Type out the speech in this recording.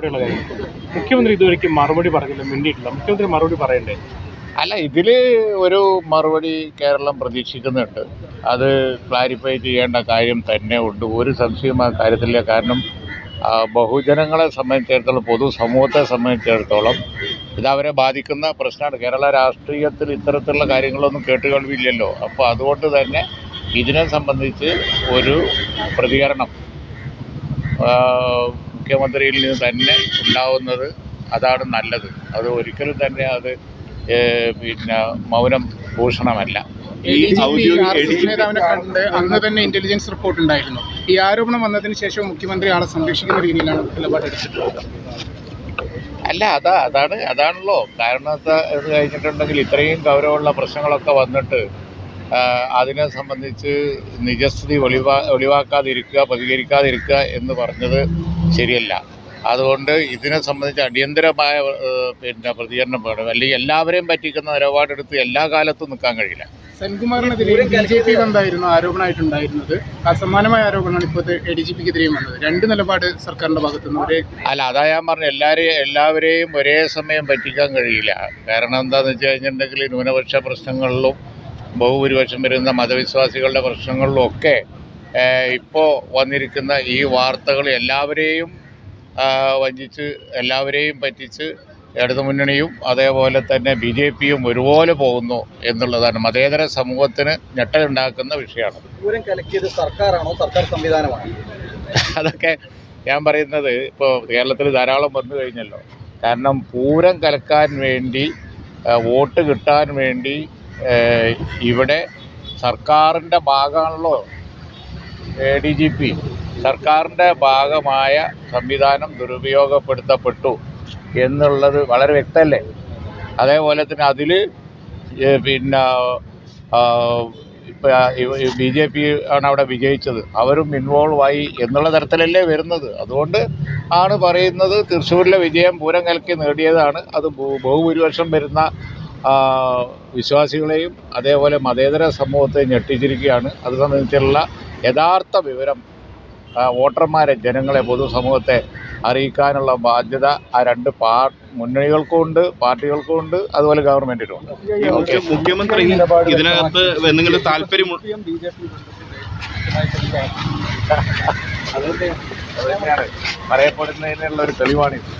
ഉൾപ്പെടെയുള്ള കാര്യം. മുഖ്യമന്ത്രി ഇതുവരെയ്ക്കും മറുപടി പറഞ്ഞില്ല മിണ്ടിയിട്ടില്ല. മുഖ്യമന്ത്രി മറുപടി പറയണ്ടേ? അല്ല ഇതിൽ ഒരു മറുപടി കേരളം പ്രതീക്ഷിക്കുന്നുണ്ട്. അത് ക്ലാരിഫൈ ചെയ്യേണ്ട കാര്യം തന്നെ ഉണ്ട്. ഒരു സംശയം ആ കാര്യത്തില്ല കാരണം ബഹുജനങ്ങളെ സംബന്ധിച്ചിടത്തോളം പൊതുസമൂഹത്തെ സംബന്ധിച്ചിടത്തോളം ഇത് അവരെ ബാധിക്കുന്ന പ്രശ്നമാണ്. കേരള രാഷ്ട്രീയത്തിൽ ഇത്തരത്തിലുള്ള കാര്യങ്ങളൊന്നും കേട്ടുകേൾവില്ലല്ലോ. അപ്പോൾ അതുകൊണ്ട് തന്നെ ഇതിനെ സംബന്ധിച്ച് ഒരു പ്രതികരണം മുഖ്യമന്ത്രിയിൽ നിന്ന് തന്നെ ഉണ്ടാവുന്നത് അതാണ് നല്ലത്. അത് ഒരിക്കലും തന്നെ അത് പിന്നെ മൗനം ഭൂഷണമല്ല. ഈ നേതാവിനെ കണ്ട് അന്ന് തന്നെ ഇന്റലിജൻസ് റിപ്പോർട്ട് ഉണ്ടായിരുന്നു. ഈ ആരോപണം വന്നതിന് ശേഷം മുഖ്യമന്ത്രി ആളെ സംരക്ഷിക്കുന്ന രീതിയിലാണ് നിലപാടെടുത്തിട്ടുള്ളത് അല്ല അതാ അതാണ് അതാണല്ലോ. കാരണം കഴിഞ്ഞിട്ടുണ്ടെങ്കിൽ ഇത്രയും ഗൗരവമുള്ള പ്രശ്നങ്ങളൊക്കെ വന്നിട്ട് അതിനെ സംബന്ധിച്ച് നിജസ്ഥിതി ഒളിവാ ഒളിവാക്കാതിരിക്കുക പ്രതികരിക്കാതിരിക്കുക എന്ന് പറഞ്ഞത് ശരിയല്ല. അതുകൊണ്ട് ഇതിനെ സംബന്ധിച്ച് അടിയന്തരമായ പിന്നെ പ്രതികരണം വേണം. അല്ലെങ്കിൽ എല്ലാവരെയും പറ്റിക്കുന്ന നിലപാടെടുത്ത് എല്ലാ കാലത്തും നിൽക്കാൻ കഴിയില്ല. സെൻകുമാറിനെതിരെ ബി ജെ പി ബന്ധമായിരുന്നു ആരോപണമായിട്ടുണ്ടായിരുന്നത്? അസമാനമായ ആരോപണമാണ് ഇപ്പോൾ എ ഡി ജി പിക്കെതിരെയും വന്നത്. രണ്ട് നിലപാട് സർക്കാരിന്റെ ഭാഗത്തുനിന്ന് ഒരേ അല്ല അതാ ഞാൻ പറഞ്ഞു എല്ലാവരെയും എല്ലാവരെയും ഒരേ സമയം പറ്റിക്കാൻ കഴിയില്ല. കാരണം എന്താണെന്ന് വെച്ച് കഴിഞ്ഞിട്ടുണ്ടെങ്കിൽ ന്യൂനപക്ഷ പ്രശ്നങ്ങളിലും ബഹുഭൂരിപക്ഷം വരുന്ന മതവിശ്വാസികളുടെ പ്രശ്നങ്ങളിലൊക്കെ ഇപ്പോൾ വന്നിരിക്കുന്ന ഈ വാർത്തകൾ എല്ലാവരെയും വഞ്ചിച്ച് എല്ലാവരെയും പറ്റിച്ച് ഇടതുമുന്നണിയും അതേപോലെ തന്നെ ബി ജെ പിയും ഒരുപോലെ പോകുന്നു എന്നുള്ളതാണ് മതേതര സമൂഹത്തിന് ഞെട്ടലുണ്ടാക്കുന്ന വിഷയമാണ്. സർക്കാരാണോ? സർക്കാർ സംവിധാനമാണോ? അതൊക്കെ ഞാൻ പറയുന്നത് ഇപ്പോൾ കേരളത്തിൽ ധാരാളം വന്നു കഴിഞ്ഞല്ലോ. കാരണം പൂരം കലക്കാൻ വേണ്ടി വോട്ട് കിട്ടാൻ വേണ്ടി ഇവിടെ സർക്കാരിന്റെ ഭാഗമാണല്ലോ. ഡി ജി പി സർക്കാരിന്റെ ഭാഗമായ സംവിധാനം ദുരുപയോഗപ്പെടുത്തപ്പെട്ടു എന്നുള്ളത് വളരെ വ്യക്തമല്ലേ? അതേപോലെ തന്നെ അതിൽ പിന്നെ ബി ജെ പി ആണ് അവിടെ വിജയിച്ചത്. അവരും ഇൻവോൾവ് ആയി എന്നുള്ള തരത്തിലല്ലേ വരുന്നത്. അതുകൊണ്ട് ആണ് പറയുന്നത് തൃശ്ശൂരിലെ വിജയം പൂരം കലക്കി നേടിയതാണ്. അത് ബഹുഭൂരിപക്ഷം വരുന്ന വിശ്വാസികളെയും അതേപോലെ മതേതര സമൂഹത്തെ ഞെട്ടിച്ചിരിക്കുകയാണ്. അത് സംബന്ധിച്ചുള്ള യഥാർത്ഥ വിവരം വോട്ടർമാരെ ജനങ്ങളെ പൊതുസമൂഹത്തെ അറിയിക്കാനുള്ള ബാധ്യത ആ രണ്ട് പാ മുന്നണികൾക്കും ഉണ്ട് പാർട്ടികൾക്കും ഉണ്ട് അതുപോലെ ഗവൺമെന്റിനും ഉണ്ട് മുഖ്യമന്ത്രി ഇതിനകത്ത് എന്തെങ്കിലും താല്പര്യം പറയപ്പെടുന്നതിനുള്ള ഒരു തെളിവാണിത്.